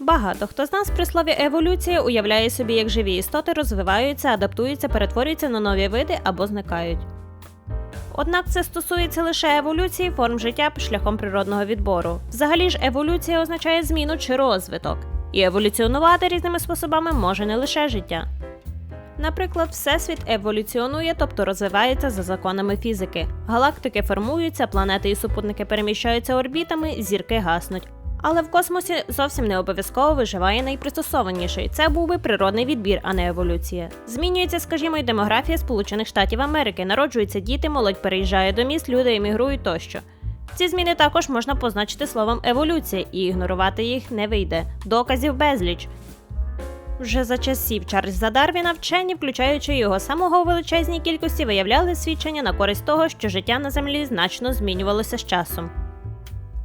Багато хто з нас при слові еволюція уявляє собі, як живі істоти розвиваються, адаптуються, перетворюються на нові види або зникають. Однак це стосується лише еволюції форм життя шляхом природного відбору. Взагалі ж еволюція означає зміну чи розвиток, і еволюціонувати різними способами може не лише життя. Наприклад, Всесвіт еволюціонує, тобто розвивається за законами фізики. Галактики формуються, планети і супутники переміщаються орбітами, зірки гаснуть. Але в космосі зовсім не обов'язково виживає найпристосованіший. Це був би природний відбір, а не еволюція. Змінюється, скажімо, й демографія Сполучених Штатів Америки. Народжуються діти, молодь переїжджає до міст, люди емігрують тощо. Ці зміни також можна позначити словом еволюція, і ігнорувати їх не вийде. Доказів безліч. Вже за часів Чарльза Дарвіна вчені, включаючи його самого у величезній кількості, виявляли свідчення на користь того, що життя на землі значно змінювалося з часом.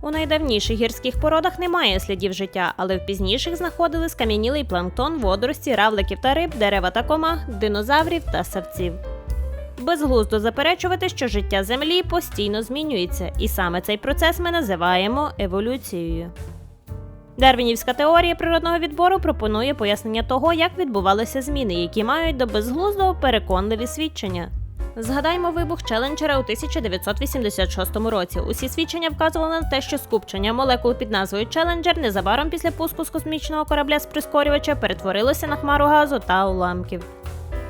У найдавніших гірських породах немає слідів життя, але в пізніших знаходили скам'янілий планктон, водорості, равликів та риб, дерева та комах, динозаврів та савців. Безглуздо заперечувати, що життя Землі постійно змінюється, і саме цей процес ми називаємо еволюцією. Дарвінівська теорія природного відбору пропонує пояснення того, як відбувалися зміни, які мають до безглуздого переконливі свідчення. Згадаймо вибух Челенджера у 1986 році. Усі свідчення вказували на те, що скупчення молекул під назвою Челенджер незабаром після пуску з космічного корабля з прискорювача перетворилося на хмару газу та уламків.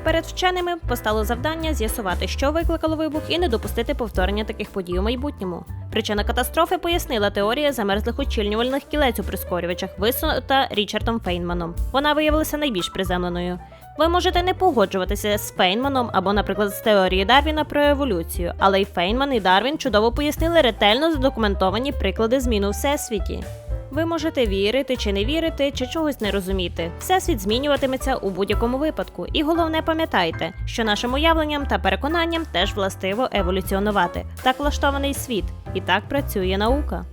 Перед вченими постало завдання з'ясувати, що викликало вибух, і не допустити повторення таких подій у майбутньому. Причина катастрофи пояснила теорія замерзлих очільнювальних кілець у прискорювачах, висунута Річардом Фейнманом. Вона виявилася найбільш приземленою. Ви можете не погоджуватися з Фейнманом або, наприклад, з теорією Дарвіна про еволюцію, але й Фейнман і Дарвін чудово пояснили ретельно задокументовані приклади змін у всесвіті. Ви можете вірити чи не вірити, чи чогось не розуміти. Всесвіт змінюватиметься у будь-якому випадку. І головне пам'ятайте, що нашим уявленням та переконанням теж властиво еволюціонувати. Так влаштований світ, і так працює наука.